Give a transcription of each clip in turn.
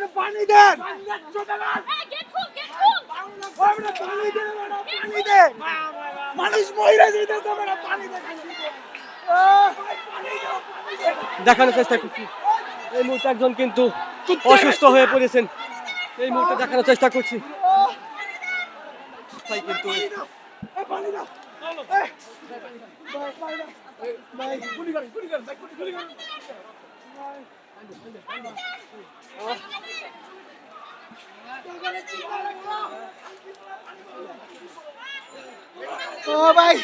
ওখানে পানি দেন এই, গেট খুল, গেট খুল। ওখানে পানি দেন ম্যাডাম, পানি দেন মানুষ মহিলা যেতেছে পানি। দেখানোর চেষ্টা করছি এই মুহূর্তে একজন কিন্তু অসুস্থ হয়ে পড়েছেন এই মুহূর্তে দেখানোর চেষ্টা করছি ভাই কিন্তু ভাই, ও ভাই।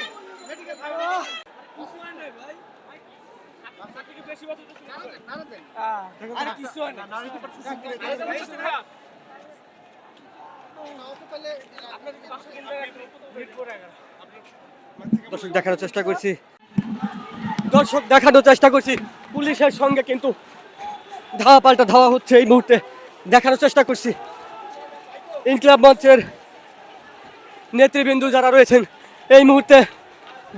দর্শক দেখানোর চেষ্টা করছি। দর্শক দেখানোর চেষ্টা করছি। পুলিশের সঙ্গে কিন্তু ধাওয়া পাল্টা ধাওয়া হচ্ছে এই মুহূর্তে। দেখানোর চেষ্টা করছি। ইনকলাব মঞ্চের নেতৃবৃন্দু যারা রয়েছেন এই মুহূর্তে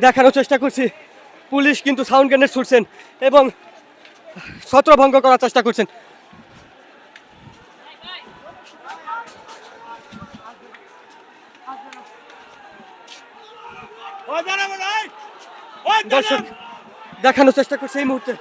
দেখানোর চেষ্টা করছি। পুলিশ কিন্তু সাউন্ড গ্রেনেড ছুটছেন এবং ছত্রভঙ্গ করার চেষ্টা করছেন। দর্শক দেখানোর চেষ্টা করছি এই মুহূর্তে।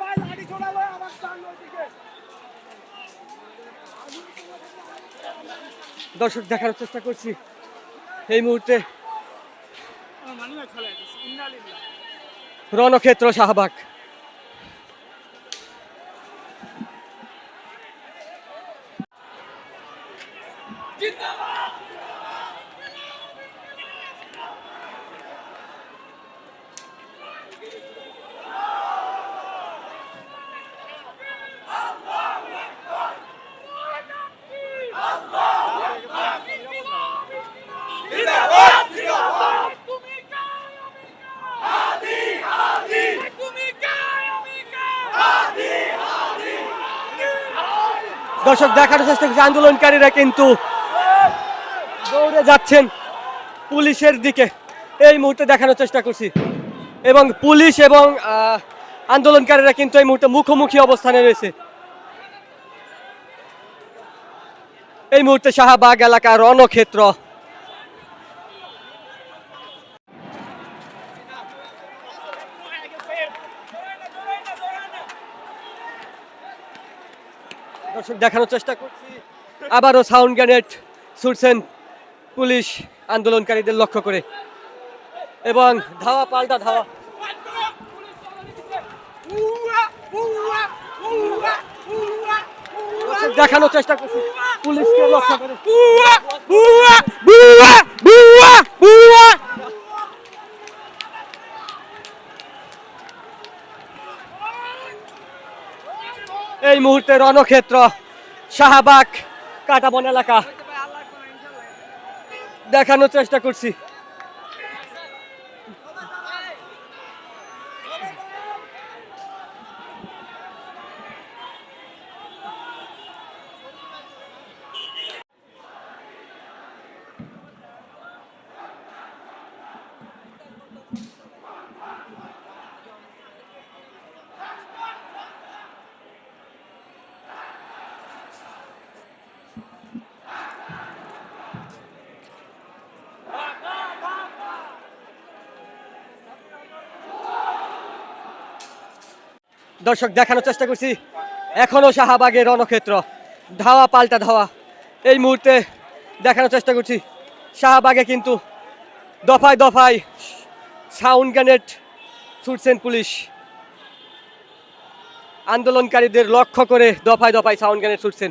ভাই লাঠি আমার সামনে দর্শক দেখার চেষ্টা করছি। এই মুহূর্তে রণক্ষেত্র শাহবাগ। তুমি কার, আমি কার। তুমি কার, আমি কার। দর্শক, দেখার চেষ্টা করছি, আন্দোলনকারীরা কিন্তু দৌড়ে যাচ্ছেন পুলিশের দিকে। এই মুহূর্তে দেখানোর চেষ্টা করছি। এবং পুলিশ এবং আন্দোলনকারীরা কিন্তু এই মুহূর্তে মুখোমুখি অবস্থানে রয়েছে। এই মুহূর্তে শাহবাগ এলাকা রণক্ষেত্র দর্শক, দেখানোর চেষ্টা করছি। আবারও সাউন্ড গ্রেনেড ছুটছেন পুলিশ আন্দোলনকারীদের লক্ষ্য করে। এবং ধাওয়া, পাল্টা ধাওয়া। দেখানোর চেষ্টা করছি। পুলিশকে লক্ষ্য করে। এই মুহূর্তে রণক্ষেত্র শাহবাগ কাটাবন এলাকা। দেখানোর চেষ্টা করছি। দর্শক, দেখানোর চেষ্টা করছি। এখনও শাহবাগের রণক্ষেত্র। ধাওয়া পাল্টা ধাওয়া। এই মুহূর্তে দেখানোর চেষ্টা করছি। শাহবাগে কিন্তু দফায় দফায় সাউন্ড গ্যানেট ছুটছেন পুলিশ। আন্দোলনকারীদের লক্ষ্য করে দফায় দফায় সাউন্ড গ্যানেট ছুটছেন।